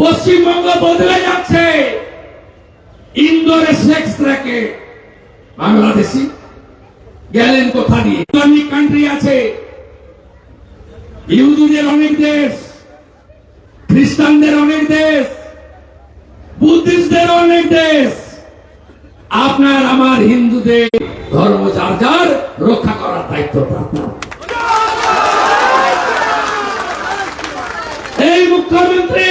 পশ্চিমবঙ্গ বদলে যাচ্ছে। ইন্দোরে সেক্স র্যাকে বাংলাদেশি গেলেন কোথা দিয়ে? ইসলামিক কান্ট্রি আছে। ইহুদিদের অনেক দেশ, খ্রিস্টানদের অনেক দেশ, বুদ্ধিস্টদের অনেক দেশ। আপনার আমার হিন্দুদের ধর্ম যার যার রক্ষা করার দায়িত্ব আপনার এই মুখ্যমন্ত্রী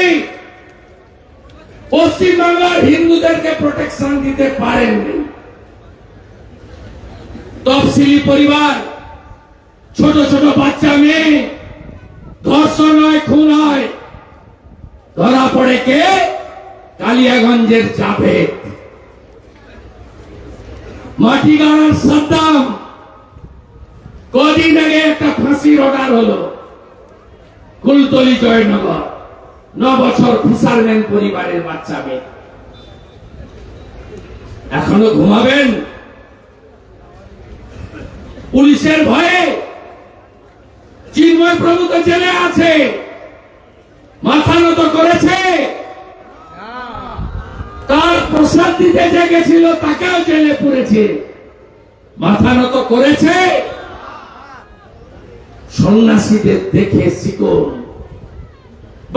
পশ্চিমবাংলার হিন্দুদেরকে প্রোটেকশন দিতে পারেননি। তফসিলি পরিবার, ছোট ছোট বাচ্চা মেয়ে, ধর্ষণ হয়, খুন হয়, ধরা পড়ে কে? কালিয়াগঞ্জের চাপে মাটি গাড়ার সাদ্দাম। কদিন আগে একটা ফাঁসির অর্ডার হলো। কুলতলি জয়নগর। ন বছর পরিবারের বাচ্চা মেয়ে। এখনও ঘুমাবেন? পুলিশের ভয়ে চিন্ময় প্রভু তো জেলে আছে। মাথা নত করেছে। তার প্রসাদ দিতে যে গেছিল, তাকেও জেলে পড়েছে মাথা নত করেছে। সন্ন্যাসীদের দেখে শিকন।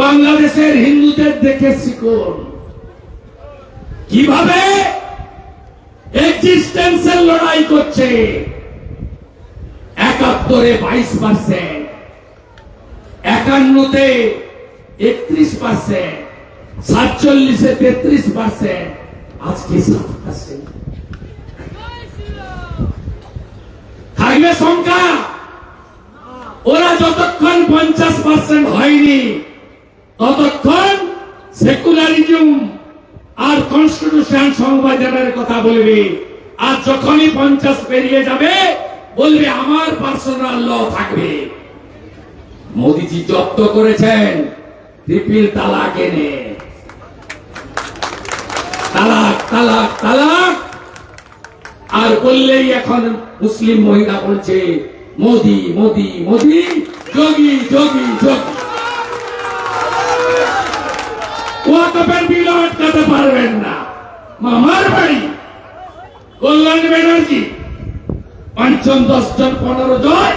বাংলাদেশের হিন্দুদের দেখে শিকন কীভাবে এক্সিস্টেন্সের লড়াই করছে? একাত্তরে বাইশ পার্সেন্ট একান্নতে একত্রিশ পার্সেন্ট সাতচল্লিশে তেত্রিশ পার্সেন্ট আজকে সাত পার্সেন্ট থাকবে সংখ্যা? ওরা যতক্ষণ পঞ্চাশ পার্সেন্ট হয়নি ততক্ষণ সেকুলারিজম আর কনস্টিটিউশন সংবিধানের কথা বলবে। আর যখনই পঞ্চাশ পেরিয়ে যাবে, বলবে আমার পার্সোনাল ল থাকবে। মোদিজি জব্দ করেছেন ট্রিপিল তালাক এনে। তালাক তালাক তালাক। আর বললেই এখন মুসলিম মহিলা বলছে, মোদি মোদি মোদি, যোগী যোগী যোগী। ওয়াকফের বিল আটকাতে পারবেন না। মামার বাড়ি। কল্যাণ ব্যানার্জি পঞ্চম দশ জন পনেরো জন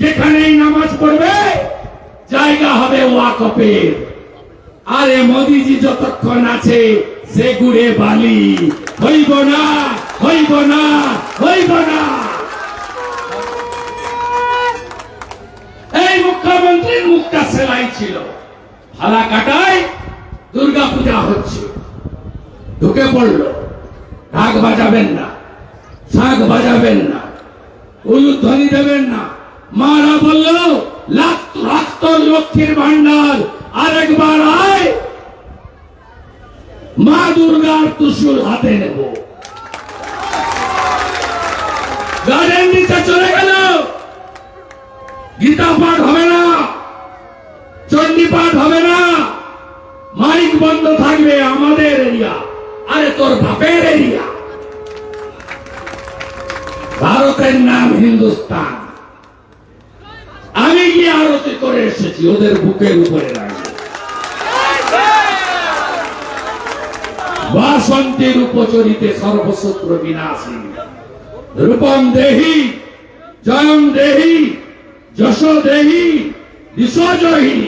যেখানেই নামাজ পড়বে, জায়গা হবে ওয়াকফের আরে মোদিজি যতক্ষণ আছে, সে গুড়ে বালি। হইব না হইব না হইব না। এই মুখ্যমন্ত্রীর মুখটা সেলাই ছিল। ফালা কাটায় দুর্গা পূজা হচ্ছে। ঢুকে পড়ল। ঢাক বাজাবেন না। শাক বাজাবেন না। উলুধ্বনি দেবেন না। মারা বলল লক্ষ্মীর ভান্ডার আরেকবার আয়। মা দুর্গার ত্রিশূল হাতে নেব। গার্ডেন নিতে চলে গেল। গীতা পাঠ হবে না চণ্ডী পাঠ হবে না মাইক বন্ধ থাকবে আমাদের এরিয়া। আরে তোর বাপের এরিয়া। ভারতের নাম হিন্দুস্তান। আমি গিয়ে আরতি করে এসেছি, ওদের বুকের উপরে বাসন্তীর উপচরিতে সর্বশত্রু বিনাশী। রূপম দেহি, জয়ম দেহি, যশ দেহি দিশজহি